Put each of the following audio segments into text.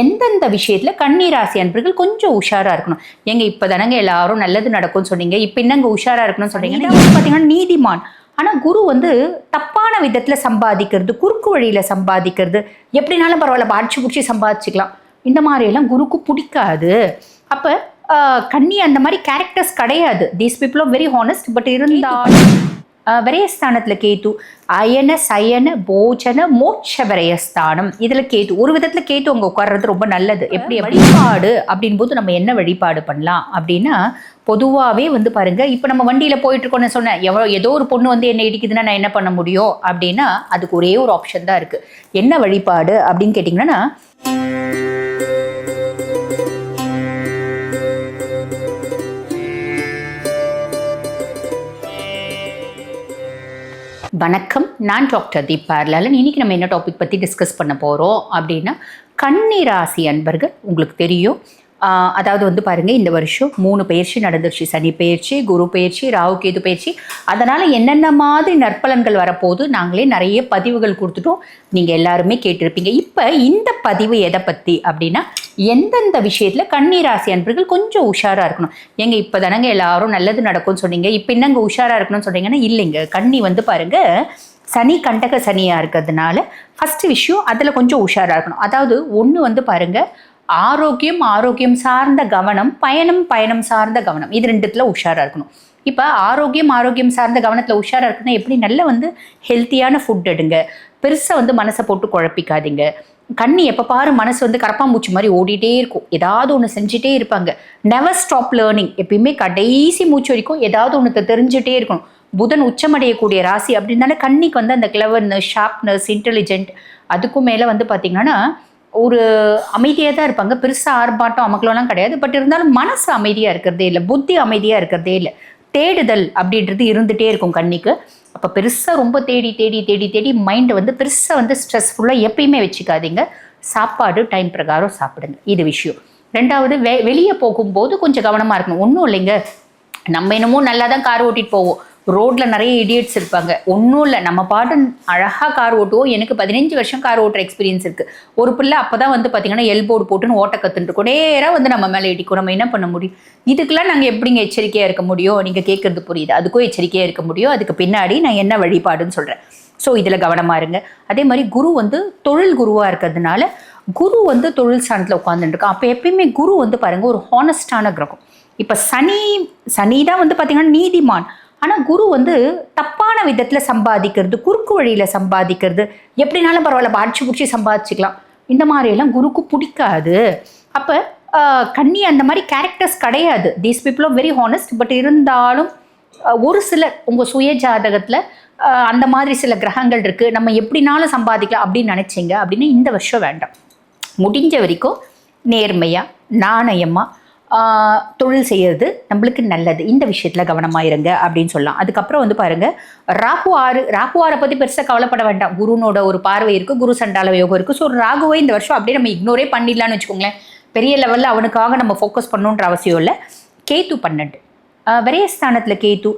எந்தெந்த விஷயத்துல கன்னிராசி அன்பர்கள் கொஞ்சம் உஷாரா இருக்கணும். எங்க இப்பதானங்க எல்லாரும் நல்லது நடக்கும்னு சொன்னீங்க. இப்ப என்னங்க உஷாரா இருக்கணும்னு சொன்னீங்க பாத்தீங்கன்னா நீதிமான். ஆனா குரு வந்து தப்பான விதத்துல சம்பாதிக்கிறது குறுக்கு வழியில சம்பாதிக்கிறது எப்படினாலும் பரவாயில்ல அடிச்சு பிடிச்சி சம்பாதிச்சுக்கலாம். இந்த மாதிரி எல்லாம் குருக்கு பிடிக்காது. அப்ப கன்னி அந்த மாதிரி கேரக்டர்ஸ் கிடையாது. These people very honest but இருந்தாலும் விரயஸ்தானத்துல கேத்து அயன சயன போஜன மோட்ச விரயஸ்தானம் இதுல கேத்து ஒரு விதத்துல கேத்து அங்க உட்கார்றது ரொம்ப நல்லது. எப்படி வழிபாடு அப்படின் போது நம்ம என்ன வழிபாடு பண்ணலாம் அப்படின்னா பொதுவாகவே வந்து பாருங்க இப்போ நம்ம வண்டியில் போயிட்டு இருக்கோம்னு சொன்னேன். எவ்வளோ ஏதோ ஒரு பொண்ணு வந்து என்ன இடிக்குதுன்னா நான் என்ன பண்ண முடியும் அப்படின்னா அதுக்கு ஒரே ஒரு ஆப்ஷன் தான் இருக்கு. என்ன வழிபாடு அப்படின்னு கேட்டிங்கன்னா வணக்கம். நான் டாக்டர் தீபா லாலன் இன்னைக்கு நம்ம என்ன டாபிக் பற்றி டிஸ்கஸ் பண்ண போகிறோம் அப்படின்னா கன்னி ராசி அன்பர்கள் உங்களுக்கு தெரியும். அதாவது வந்து பாருங்கள் இந்த வருஷம் மூணு பயிற்சி நடந்துருச்சு. சனி பயிற்சி குரு பயிற்சி ராகு கேது பயிற்சி. அதனால் என்னென்ன மாதிரி நற்பலன்கள் வரப்போகுது நாங்களே நிறைய பதிவுகள் கொடுத்துட்டோம். நீங்கள் எல்லாருமே கேட்டிருப்பீங்க. இப்போ இந்த பதிவு எதை பற்றி அப்படின்னா எந்தெந்த விஷயத்தில் கன்னிராசி அன்பர்கள் கொஞ்சம் உஷாராக இருக்கணும். எங்க இப்போ தானங்க எல்லாரும் நல்லது நடக்கும்னு சொன்னீங்க. இப்போ என்னங்க உஷாராக இருக்கணும்னு சொன்னீங்கன்னா இல்லைங்க. கண்ணி வந்து பாருங்க சனி கண்டக சனியாக இருக்கிறதுனால ஃபஸ்ட்டு விஷயம் அதில் கொஞ்சம் உஷாராக இருக்கணும். அதாவது ஒன்று வந்து பாருங்க ஆரோக்கியம் ஆரோக்கியம் சார்ந்த கவனம் பயணம் பயணம் சார்ந்த கவனம். இது ரெண்டுத்துல உஷாராக இருக்கணும். இப்போ ஆரோக்கியம் ஆரோக்கியம் சார்ந்த கவனத்தில் உஷாராக இருக்குன்னா எப்படி நல்ல வந்து ஹெல்த்தியான ஃபுட் எடுங்க. பெருசாக வந்து மனசை போட்டு குழப்பிக்காதீங்க. கண்ணி எப்போ பாரு மனசு வந்து கரப்பாம்பூச்சி மாதிரி ஓடிட்டே இருக்கும். ஏதாவது ஒன்று செஞ்சுட்டே இருப்பாங்க. நெவர் ஸ்டாப் லேர்னிங் எப்பயுமே கடைசி மூச்சு வரைக்கும் ஏதாவது ஒன்று தெரிஞ்சுட்டே இருக்கணும். புதன் உச்சமடையக்கூடிய ராசி அப்படின்னால கண்ணிக்கு வந்து அந்த கிளவர்னஸ் ஷார்ப்னஸ் இன்டெலிஜென்ட் அதுக்கும் மேலே வந்து பார்த்தீங்கன்னா ஒரு அமைதியாக தான் இருப்பாங்க. பெருசாக ஆர்ப்பாட்டம் அமக்கலம்லாம் கிடையாது. பட் இருந்தாலும் மனசு அமைதியாக இருக்கிறதே இல்லை. புத்தி அமைதியாக இருக்கிறதே இல்லை. தேடுதல் அப்படின்றது இருந்துகிட்டே இருக்கும் கண்ணிக்கு. அப்போ பெருசாக ரொம்ப தேடி தேடி தேடி தேடி மைண்டை வந்து பெருசாக வந்து ஸ்ட்ரெஸ்ஃபுல்லாக எப்பயுமே வச்சுக்காதீங்க. சாப்பாடு டைம் பிரகாரம் சாப்பிடுங்க. இது விஷயம். ரெண்டாவது வெ வெளியே போகும்போது கொஞ்சம் கவனமாக இருக்கணும். ஒன்றும் இல்லைங்க. நம்ம என்னமோ நல்லா தான் கார் ஓட்டிகிட்டு போவோம். ரோட்ல நிறைய இடியட்ஸ் இருப்பாங்க. ஒன்றும் இல்லை. நம்ம பாட்டு அழகாக கார் ஓட்டுவோம். எனக்கு பதினஞ்சு வருஷம் கார் ஓட்டுற எக்ஸ்பீரியன்ஸ் இருக்கு. ஒரு பிள்ளை அப்பதான் வந்து பார்த்தீங்கன்னா எல்போர்டு போட்டுன்னு ஓட்ட கத்துட்டு இருக்கோம். நேராக வந்து நம்ம மேலே இடிக்கும் நம்ம என்ன பண்ண முடியும்? இதுக்கெல்லாம் நாங்கள் எப்படிங்க எச்சரிக்கையாக இருக்க முடியும்? நீங்கள் கேட்குறது புரியுது? அதுக்கும் எச்சரிக்கையாக இருக்க முடியும். அதுக்கு பின்னாடி நான் என்ன வழிபாடுன்னு சொல்கிறேன் ஸோ இதில் கவனமாக இருங்க. அதே மாதிரி குரு வந்து தொழில் குருவாக இருக்கிறதுனால குரு வந்து தொழில் ஸ்தானத்தில் உட்காந்துட்டு அப்போ எப்பயுமே குரு வந்து பாருங்கள் ஒரு ஹானஸ்டான கிரகம். இப்போ சனி சனி தான் வந்து பார்த்தீங்கன்னா நீதிமான். ஆனால் குரு வந்து தப்பான விதத்தில் சம்பாதிக்கிறது குறுக்கு வழியில் சம்பாதிக்கிறது. எப்படினாலும் பரவாயில்ல அடிச்சு பிடிச்சி சம்பாதிச்சுக்கலாம். இந்த மாதிரியெல்லாம் குருக்கு பிடிக்காது. அப்போ கண்ணி அந்த மாதிரி கேரக்டர்ஸ் கிடையாது. தீஸ் பீப்புளும் வெரி ஹானஸ்ட் பட் இருந்தாலும் ஒரு சில உங்கள் சுய ஜாதகத்தில் அந்த மாதிரி சில கிரகங்கள் இருக்குது நம்ம எப்படினாலும் சம்பாதிக்கலாம் அப்படின்னு நினச்சிங்க அப்படின்னு இந்த வருஷம் வேண்டாம். முடிஞ்ச வரைக்கும் நேர்மையாக நாணயமாக தொழில் செய்யறது நம்மளுக்கு நல்லது. இந்த விஷயத்தில் கவனமாக இருங்க அப்படின்னு சொல்லலாம். அதுக்கப்புறம் வந்து பாருங்க ராகு ஆறு ராகு ஆறை பற்றி பெருசாக கவலைப்பட வேண்டாம். குருனோட ஒரு பார்வை இருக்குது குரு சண்டால யோகம் இருக்குது ஸோ ராகுவை இந்த வருஷம் அப்படியே நம்ம இக்னோரே பண்ணிடலாம்னு வச்சுக்கோங்களேன். பெரிய லெவலில் அவனுக்காக நம்ம ஃபோக்கஸ் பண்ணணுன்ற அவசியம் இல்லை. கேத்து பன்னெண்டு. விரயஸ்தானத்தில் கேத்து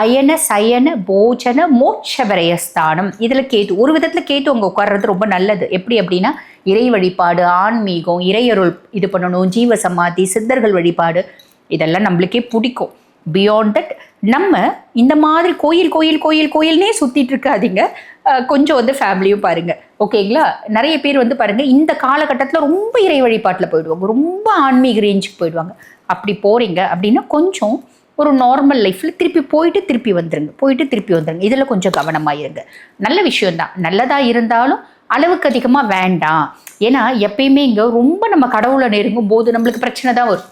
அயன சயன போஜன மோட்ச விரயஸ்தானம். இதில் கேத்து ஒரு விதத்தில் கேத்து அங்கே உட்கார்றது ரொம்ப நல்லது. எப்படி அப்படின்னா இறை வழிபாடு ஆன்மீகம் இறையருள் இது பண்ணணும் ஜீவ சமாதி சித்தர்கள் வழிபாடு. இதெல்லாம் நம்மளுக்கே பிடிக்கும். பியாண்ட் தட் நம்ம இந்த மாதிரி கோயில் கோயில் கோயில் கோயில்னே சுற்றிட்டு இருக்காதீங்க. கொஞ்சம் வந்து ஃபேமிலியும் பாருங்க. ஓகேங்களா நிறைய பேர் வந்து பாருங்க இந்த காலகட்டத்தில் ரொம்ப இறை வழிபாட்டில் போயிடுவாங்க. ரொம்ப ஆன்மீக ரேஞ்சுக்கு போயிடுவாங்க. அப்படி போறீங்க அப்படின்னா கொஞ்சம் ஒரு நார்மல் லைஃப்பில் திருப்பி போயிட்டு திருப்பி வந்துருங்க போயிட்டு திருப்பி வந்துருங்க. இதில் கொஞ்சம் கவனமாக இருங்க. நல்ல விஷயம்தான். நல்லதாக இருந்தாலும் அளவுக்கு அதிகமாக வேண்டாம். ஏன்னா எப்பயுமே இங்கே ரொம்ப நம்ம கடவுளை நெருங்கும் போது நம்மளுக்கு பிரச்சனை தான் வரும்.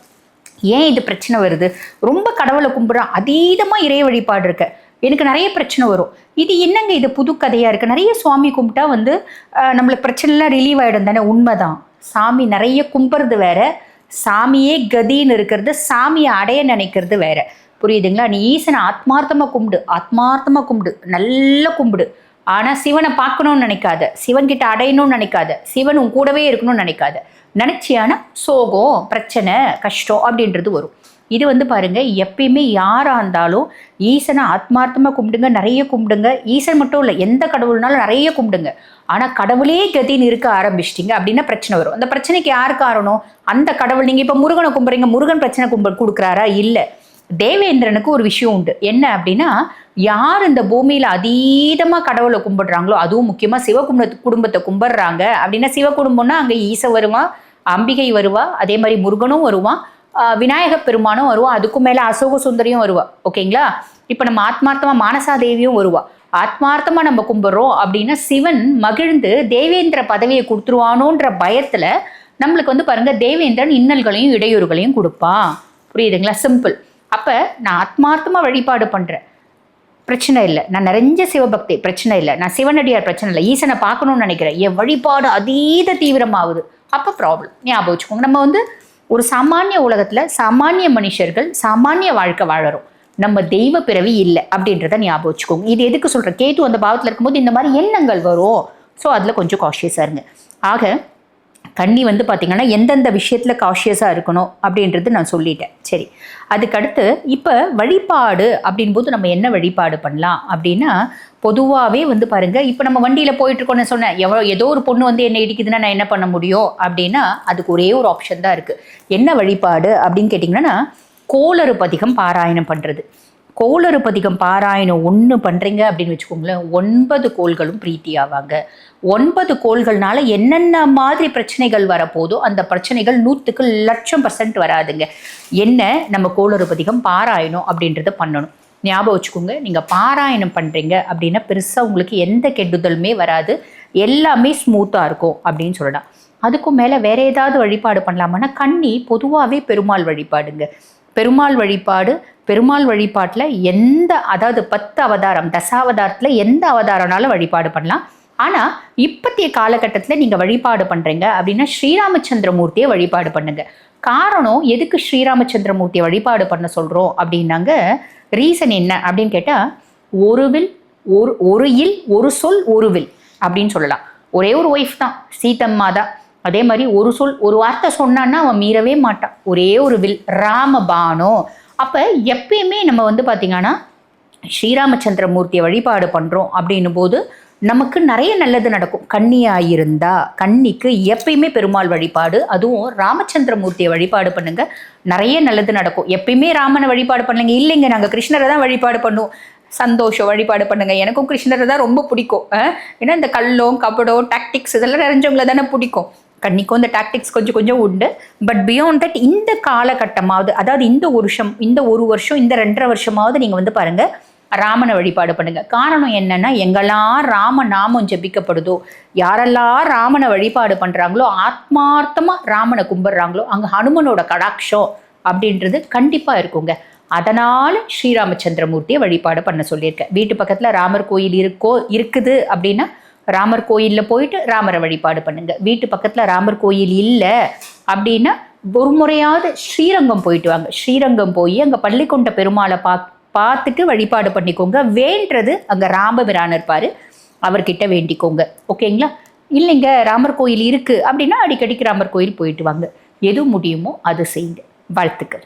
ஏன் இது பிரச்சனை வருது? ரொம்ப கடவுளை கும்பிட்றோம் அதீதமாக இறை வழிபாடு இருக்கு. எனக்கு நிறைய பிரச்சனை வரும். இது என்னங்க இது புது கதையாக இருக்குது நிறைய சுவாமி கும்பிட்டா வந்து நம்மளுக்கு பிரச்சனைலாம் ரிலீவ் ஆகிடும் தானே? உண்மைதான். சாமி நிறைய கும்பிட்றது வேற. சாமியே கதின்னு இருக்கிறது சாமியை அடைய நினைக்கிறது வேற. புரியுதுங்களா? நீ ஈசனை ஆத்மார்த்தமாக கும்பிடு ஆத்மார்த்தமாக கும்பிடு நல்லா கும்பிடு. ஆனால் சிவனை பார்க்கணும்னு நினைக்காத சிவன்கிட்ட அடையணும்னு நினைக்காத சிவன் உன் கூடவே இருக்கணும்னு நினைக்காத. நினச்சியானா சோகம் பிரச்சனை கஷ்டம் அப்படின்றது வரும். இது வந்து பாருங்க எப்பயுமே யாராக இருந்தாலும் ஈசனை ஆத்மார்த்தமாக கும்பிடுங்க நிறைய கும்பிடுங்க. ஈசன் மட்டும் இல்லை எந்த கடவுள்னாலும் நிறைய கும்பிடுங்க. ஆனால் கடவுளே கதின்னு இருக்க ஆரம்பிச்சிட்டிங்க அப்படின்னா பிரச்சனை வரும். அந்த பிரச்சனைக்கு யார் காரணம்? அந்த கடவுள். நீங்கள் இப்போ முருகனை கும்பிட்றீங்க முருகன் பிரச்சனை கும்ப கொடுக்குறாரா? இல்லை. தேவேந்திரனுக்கு ஒரு விஷயம் உண்டு. என்ன அப்படின்னா யார் இந்த பூமியில் அதீதமாக கடவுளை கும்பிடுறாங்களோ அதுவும் முக்கியமாக சிவ குடும்ப குடும்பத்தை கும்பிடுறாங்க அப்படின்னா சிவ குடும்பம்னா அங்கே ஈச வருவான் அம்பிகை வருவா அதே மாதிரி முருகனும் வருவான். விநாயக பெருமானும் வருவா. அதுக்கும் மேலே அசோக சுந்தரியும் வருவா. ஓகேங்களா? இப்போ நம்ம ஆத்மார்த்தமாக மானசாதேவியும் வருவா. ஆத்மார்த்தமா நம்ம கும்பிட்றோம் அப்படின்னா சிவன் மகிழ்ந்து தேவேந்திர பதவியை கொடுத்துருவானோன்ற பயத்துல நம்மளுக்கு வந்து பாருங்க தேவேந்திரன் இன்னல்களையும் இடையூறுகளையும் கொடுப்பான் புரியுதுங்களா? சிம்பிள் அப்ப நான் ஆத்மார்த்தமா வழிபாடு பண்றேன். பிரச்சனை இல்லை. நான் நிறைஞ்ச சிவபக்தி பிரச்சனை இல்லை. நான் சிவனடியார் பிரச்சனை இல்லை. ஈசனை பார்க்கணும்னு நினைக்கிறேன். என் வழிபாடு அதீத தீவிரமாகுது. அப்போ ப்ராப்ளம் ஞாபகம் வச்சுக்கோங்க. நம்ம வந்து ஒரு சாமானிய உலகத்தில் சாமானிய மனுஷர்கள் சாமானிய வாழ்க்கை வாழறோம். நம்ம தெய்வ பிறவி இல்லை அப்படின்றத ஞாபகம் வச்சுக்கோங்க. இது எதுக்கு சொல்கிறேன் கேட்டு அந்த பாவத்தில் இருக்கும்போது இந்த மாதிரி எண்ணங்கள் வரும். ஸோ அதில் கொஞ்சம் காஷியஸாக இருங்க. ஆக கண்ணி வந்து பார்த்திங்கன்னா எந்தெந்த விஷயத்தில் காஷியஸாக இருக்கணும் அப்படின்றது நான் சொல்லிட்டேன். சரி. அதுக்கடுத்து இப்போ வழிபாடு அப்படின்போது நம்ம என்ன வழிபாடு பண்ணலாம்? அப்படின்னா பொதுவாகவே வந்து பாருங்கள் இப்போ நம்ம வண்டியில் போயிட்டுருக்கோன்னு சொன்னேன். எவ்வளோ ஏதோ ஒரு பொண்ணு வந்து என்ன இடிக்குதுன்னா நான் என்ன பண்ண முடியும்? அப்படின்னா அதுக்கு ஒரே ஒரு ஆப்ஷன் தான் இருக்குது என்ன வழிபாடு அப்படின்னு கேட்டிங்கன்னா கோளறு பதிகம் பாராயணம் பண்ணுறது கோளறு பதிகம் பாராயணம் ஒன்று பண்ணுறீங்க அப்படின்னு வச்சுக்கோங்களேன் ஒன்பது கோள்களும் பிரீத்தி ஆவாங்க. ஒன்பது கோள்கள்னால என்னென்ன மாதிரி பிரச்சனைகள் வரப்போதோ அந்த பிரச்சனைகள் நூற்றுக்கு லட்சம் பர்சன்ட் வராதுங்க. என்ன? நம்ம கோளறு பதிகம் பாராயணம் அப்படின்றத பண்ணணும். ஞாபகம் வச்சுக்கோங்க நீங்கள் பாராயணம் பண்ணுறீங்க அப்படின்னா பெருசாக உங்களுக்கு எந்த கெடுதலுமே வராது. எல்லாமே ஸ்மூத்தாக இருக்கும் அப்படின்னு சொல்லலாம். அதுக்கும் மேலே வேற ஏதாவது வழிபாடு பண்ணலாமான்னா கண்ணி பொதுவாகவே பெருமாள் வழிபாடுங்க. பெருமாள் வழிபாடு பெருமாள் வழிபாட்டில் எந்த அதாவது பத்து அவதாரம் தசாவதாரத்தில் எந்த அவதாரம்னாலும் வழிபாடு பண்ணலாம். ஆனால் இப்பத்திய காலகட்டத்தில் நீங்கள் வழிபாடு பண்ணுறீங்க அப்படின்னா ஸ்ரீராமச்சந்திரமூர்த்தியை வழிபாடு பண்ணுங்க. காரணம் எதுக்கு ஸ்ரீராமச்சந்திரமூர்த்தியை வழிபாடு பண்ண சொல்கிறோம் அப்படின்னாங்க ரீசன் என்ன அப்படின்னு கேட்டால் ஒரு வில் ஒரு ஒரு இல் ஒரு சொல் ஒரு வில் அப்படின்னு சொல்லலாம். ஒரே ஒரு ஒய்ஃப் தான் சீதம்மா தான் அதே மாதிரி ஒரு சொல் ஒரு வார்த்தை சொன்னான்னா அவன் மீறவே மாட்டான். ஒரே ஒரு வில் ராமபானோ. அப்போ எப்பயுமே நம்ம வந்து பார்த்திங்கன்னா ஸ்ரீராமச்சந்திரமூர்த்தியை வழிபாடு பண்ணுறோம் அப்படின்னும் போது நமக்கு நிறைய நல்லது நடக்கும். கன்னியாக இருந்தா கன்னிக்கு எப்பயுமே பெருமாள் வழிபாடு அதுவும் ராமச்சந்திரமூர்த்தியை வழிபாடு பண்ணுங்க. நிறைய நல்லது நடக்கும். எப்பயுமே ராமனை வழிபாடு பண்ணுங்க இல்லைங்க நாங்கள் கிருஷ்ணரை தான் வழிபாடு பண்ணுவோம். சந்தோஷம் வழிபாடு பண்ணுங்க. எனக்கும் கிருஷ்ணரை தான் ரொம்ப பிடிக்கும். ஏன்னா இந்த கல்லோ கபடம் டாக்டிக்ஸ் இதெல்லாம் நிறைஞ்சவங்கள தானே பிடிக்கும். கன்னிக்கும் இந்த டாக்டிக்ஸ் கொஞ்சம் கொஞ்சம் உண்டு. பட் பியாண்ட் தட் இந்த காலகட்டமாவது அதாவது இந்த வருஷம் இந்த ஒரு வருஷம் இந்த ரெண்டரை வருஷமாவது நீங்கள் வந்து பாருங்கள் ராமனை வழிபாடு பண்ணுங்க. காரணம் என்னன்னா எங்கெல்லாம் ராம நாமம் ஜெபிக்கப்படுதோ யாரெல்லாம் ராமனை வழிபாடு பண்றாங்களோ ஆத்மார்த்தமா ராமனை கும்பிடுறாங்களோ அங்க ஹனுமனோட கடாட்சம் அப்படின்றது கண்டிப்பா இருக்குங்க. அதனால ஸ்ரீராமச்சந்திரமூர்த்தியை வழிபாடு பண்ண சொல்லியிருக்கேன். வீட்டு பக்கத்துல ராமர் கோயில் இருக்கோ இருக்குது அப்படின்னா ராமர் கோயிலில் போயிட்டு ராமரை வழிபாடு பண்ணுங்க. வீட்டு பக்கத்தில் ராமர் கோயில் இல்லை அப்படின்னா ஒரு முறையாவது ஸ்ரீரங்கம் போயிட்டு வாங்க. ஸ்ரீரங்கம் போய் அங்கே பள்ளிக்கொண்ட பெருமாளை பா பார்த்துட்டு வழிபாடு பண்ணிக்கோங்க. வேண்டது அங்கே ராமபிரான் இருப்பார். அவர்கிட்ட வேண்டிக்கோங்க. ஓகேங்களா? இல்லைங்க ராமர் கோயில் இருக்குது அப்படின்னா அடிக்கடிக்கு ராமர் கோயில் போயிட்டு வாங்க. எது முடியுமோ அது செய்யுங்க. வாழ்த்துக்கள்.